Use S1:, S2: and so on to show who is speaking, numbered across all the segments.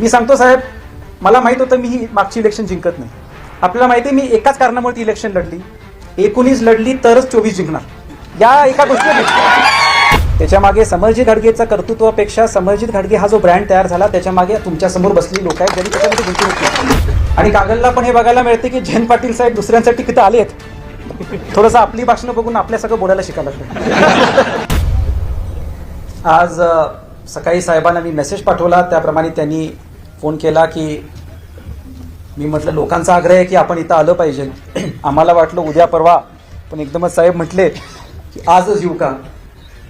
S1: मी सांगतो साहेब मला माहीत होतं मी ही मागची इलेक्शन जिंकत नाही. आपल्याला माहिती आहे मी एकाच कारणामुळे ती इलेक्शन लढली. एकोणीस लढली तरच चोवीस जिंकणार. या एका गोष्टी त्याच्यामागे समरजित घाडगेचा कर्तृत्वापेक्षा समरजित घाडगे हा जो ब्रँड तयार झाला त्याच्यामागे तुमच्या बसलेली लोक आहेत ज्यांनी त्याच्यामध्ये गुंतवणूक केली. आणि कागलला पण हे बघायला मिळते की जयंत पाटील साहेब दुसऱ्यांसाठी किती आले आहेत. थोडंसं आपली भाषणं बघून आपल्या सगळं बोलायला शिकायला लागलं. आज सकाळी साहेबांना मी मेसेज पाठवला त्याप्रमाणे त्यांनी फोन केला की मी म्हटलं लोकांचा आग्रह आहे की आपण इथं आलं पाहिजे. आम्हाला वाटलं उद्या परवा. पण एकदमच साहेब म्हटले की आजच येऊ का?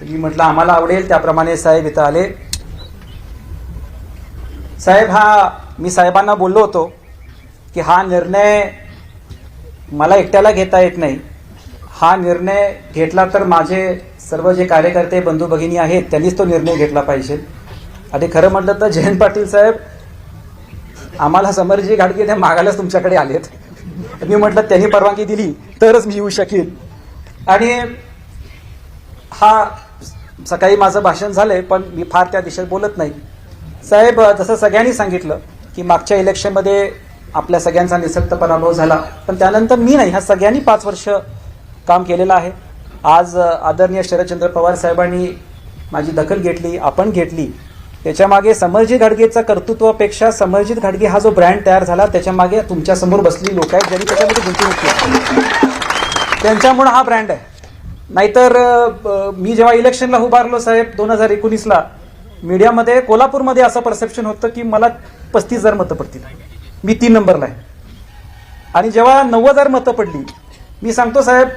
S1: मी म्हटलं आम्हाला आवडेल त्याप्रमाणे साहेब इथं आले. साहेब हा मी साहेबांना बोललो होतो की हा निर्णय मला एकट्याला घेता येत नाही. हा निर्णय घेतला तर माझे सर्व जे कार्यकर्ते बंधू भगिनी आहेत त्यांनीच तो निर्णय घेतला पाहिजे. आणि खरं म्हटलं तर जयंत पाटील साहेब आम्हाला समरजी घाडगे ते मागायलाच तुमच्याकडे आलेत. मी म्हटलं त्यांनी परवानगी दिली तरच मी येऊ शकेन आणि हा सकाळी माझं भाषण झालंय पण मी फार त्या दिशेत बोलत नाही. साहेब जसं सगळ्यांनी सांगितलं की मागच्या इलेक्शनमध्ये आपल्या सगळ्यांचा निसक्त पराभव झाला पण त्यानंतर मी नाही ह्या सगळ्यांनी पाच वर्ष काम केलेलं आहे. आज आदरणीय शरदचंद्र पवार साहेबांनी माझी दखल घेतली आपण घेतली त्याच्यामागे समरजित घाडगेचा कर्तृत्वापेक्षा समरजित घाडगे हा जो ब्रँड तयार झाला त्याच्यामागे तुमच्यासमोर तुमच्यासमोर लोक आहेत ज्यांनी त्याच्यामध्ये गुंतवणूक केली. त्यांच्यामुळे हा ब्रँड आहे. नाहीतर मी जेव्हा इलेक्शनला उभारलो साहेब दोन हजार एकोणीसला मीडियामध्ये कोल्हापूरमध्ये असं परसेप्शन होतं की मला पस्तीस हजार मतं पडतील. मी तीन नंबरला आहे. आणि जेव्हा नव्वद हजार मतं पडली मी सांगतो साहेब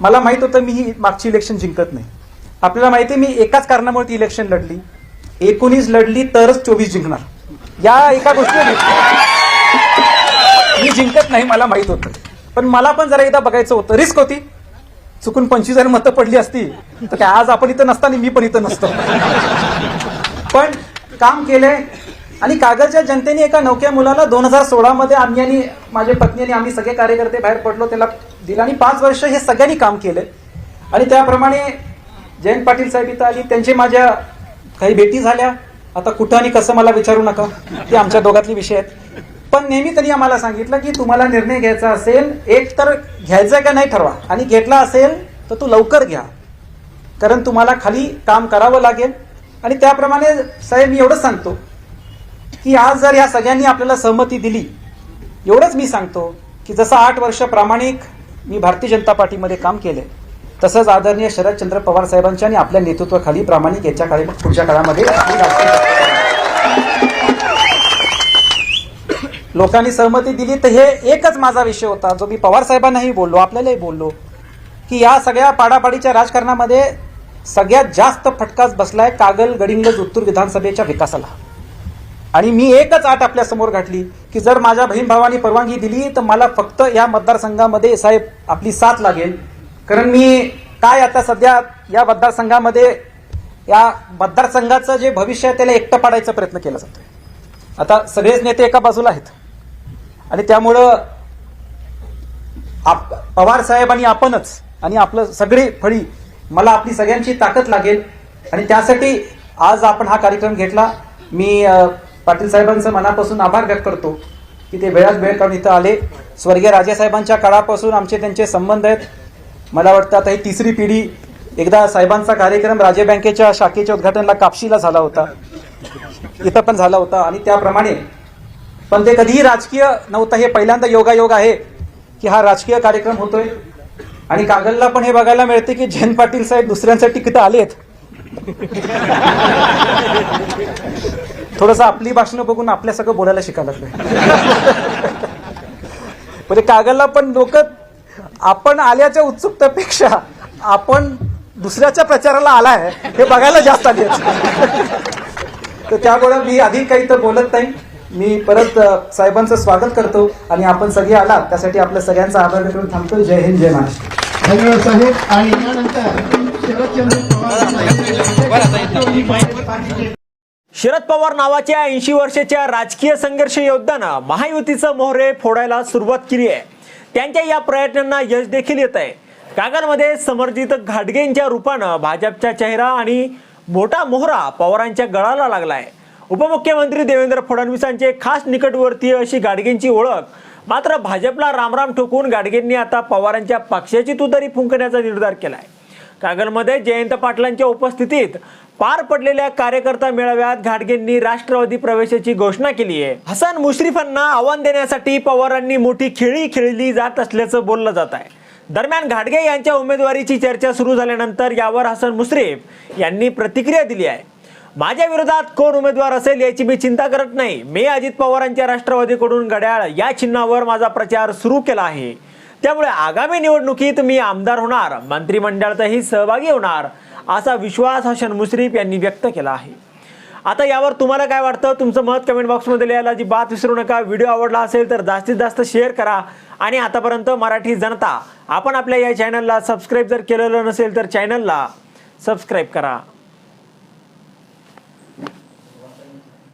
S1: मला माहीत होतं मी ही मागची इलेक्शन जिंकत नाही. आपल्याला माहिती आहे मी एकाच कारणामुळे ती इलेक्शन लढली. एकोणीस लढली तरच चोवीस जिंकणार. या एका गोष्टी मी जिंकत नाही मला माहीत होतं. पण मला पण जरा एकदा बघायचं होतं. रिस्क होती. चुकून पंचवीस हजार मतं पडली असती तर काय आज आपण इथं नसताना मी पण इथं नसतो. पण काम केलंय. आणि कागदच्या जनतेने एका नौक्या मुलाला दोन हजार सोळामध्ये आम्ही आणि माझ्या पत्नी आणि आम्ही सगळे कार्यकर्ते बाहेर पडलो त्याला दिला. आणि पाच वर्ष हे सगळ्यांनी काम केलंय आणि त्याप्रमाणे जयंत पाटील साहेब इथं आली. त्यांचे माझ्या काही भेटी झाल्या. आता कुठं आणि कसं मला विचारू नका. ते आमच्या दोघातले विषय आहेत. पण नेहमी त्यांनी आम्हाला सांगितलं की तुम्हाला निर्णय घ्यायचा असेल एक तर घ्यायचा का नाही ठरवा. आणि घेतला असेल तर तू लवकर घ्या. कारण तुम्हाला खाली काम करावं लागेल. आणि त्याप्रमाणे साहेब मी एवढंच सांगतो की आज जर या सगळ्यांनी आपल्याला सहमती दिली एवढंच मी सांगतो की जसं आठ वर्ष प्रामाणिक मी भारतीय जनता पार्टीमध्ये काम केले तसंच आदरणीय शरदचंद्र पवार साहेबांच्या आणि आपल्या नेतृत्वाखाली प्रामाणिक याच्या काळी पुढच्या काळामध्ये लोकांनी सहमती दिली तर हे एकच माझा विषय होता जो मी पवार साहेबांनाही बोललो आपल्यालाही बोललो की या सगळ्या पाडापाडीच्या राजकारणामध्ये सगळ्यात जास्त फटकाच बसलाय कागल गडिंगज उत्तूर विधानसभेच्या विकासाला. आणि मी एकच आट आपल्यासमोर गाठली की जर माझ्या बहीण भावानी परवानगी दिली तर मला फक्त या मतदारसंघामध्ये साहेब आपली साथ लागेल. कारण मी काय आता सध्या या मतदारसंघामध्ये या मतदारसंघाचं जे भविष्य आहे त्याला एकटं पाडायचा प्रयत्न केला जातोय. आता सगळेच नेते एका बाजूला आहेत. आणि त्यामुळं आप पवार साहेब आणि आपणच आणि आपलं सगळी फळी मला आपली सगळ्यांची ताकद लागेल. आणि त्यासाठी आज आपण हा कार्यक्रम घेतला. मी पाटील साहेबांचं मनापासून आभार व्यक्त करतो की ते वेळात वेळ काढून इथं आले. स्वर्गीय राजेसाहेबांच्या काळापासून आमचे त्यांचे संबंध आहेत. मला वाटतं आता ही तिसरी पिढी एकदा साहेबांचा कार्यक्रम राजे बँकेच्या शाखेच्या उद्घाटनाला कापशीला झाला होता. इथं पण झाला होता आणि त्याप्रमाणे पण ते कधीही राजकीय नव्हतं. हे पहिल्यांदा योगायोग आहे की हा राजकीय कार्यक्रम होतोय. आणि कागलला पण हे बघायला मिळते की जयंत पाटील साहेब दुसऱ्यांसाठी किती आलेत. थोडंसं आपली भाषणं बघून आपल्या सगळं बोलायला शिकायला लागलं म्हणजे कागलला पण लोक आपण आल्याच्या उत्सुकतेपेक्षा आपण दुसऱ्याच्या प्रचाराला आलाय हे बघायला जास्त आले तर त्यामुळे मी अधिक काही तर बोलत नाही. मी परत साहेबांचं स्वागत करतो आणि आपण सगळे आलात. त्यासाठी आपल्या सगळ्यांचा आभार व्यक्त करून थांबतो. जय हिंद जय महाराष्ट्र.
S2: धन्यवाद साहेब. आणि यानंतर शरदचंद्र पवार
S3: शरद पवार नावाच्या ऐंशी वर्षाच्या राजकीय संघर्ष योद्ध्यानं महायुतीचं मोहरे फोडायला सुरुवात केली आहे. त्यांच्या या प्रयत्नांना यश देखील येत आहे. कागलमध्ये समर्जित घाटगेंच्या रूपानं भाजपचा चेहरा आणि मोठा मोहरा पवारांच्या गळाला लागलाय. उपमुख्यमंत्री देवेंद्र फडणवीसांचे खास निकटवर्तीय अशी गाडगेंची ओळख. मात्र भाजपला रामराम ठोकून गाडगेंनी आता पवारांच्या पक्षाची तुतारी फुंकण्याचा निर्धार केलाय. कागलमध्ये जयंत पाटलांच्या उपस्थितीत पार पडलेल्या कार्यकर्ता मेळाव्यात घाटगेंनी राष्ट्रवादी प्रवेशाची घोषणा केली आहे. हसन मुश्रीफांना आव्हान देण्यासाठी पवारांनी मोठी खेळी खेळली जात असल्याचं बोललं जात आहे. दरम्यान घाटगे यांच्या उमेदवारीची चर्चा सुरू झाल्यानंतर यावर हसन मुश्रीफ यांनी प्रतिक्रिया दिली आहे. माझ्या विरोधात कोण उमेदवार असेल याची मी चिंता करत नाही. मी अजित पवारांच्या राष्ट्रवादीकडून घड्याळ या चिन्हावर माझा प्रचार सुरू केला आहे. त्यामुळे आगामी निवडणुकीत मी आमदार होणार. मंत्रिमंडळातही सहभागी होणार. असा विश्वास हा मुश्रीफ यांनी व्यक्त केला आहे. आता यावर तुम्हाला काय वाटतं? तुमचं मत कमेंट बॉक्समध्ये लिहायला जी बात विसरू नका. व्हिडिओ आवडला असेल तर जास्तीत जास्त शेअर करा. आणि आतापर्यंत मराठी जनता आपण आपल्या या चॅनलला सबस्क्राईब जर केलेलं नसेल तर चॅनलला सबस्क्राईब करा.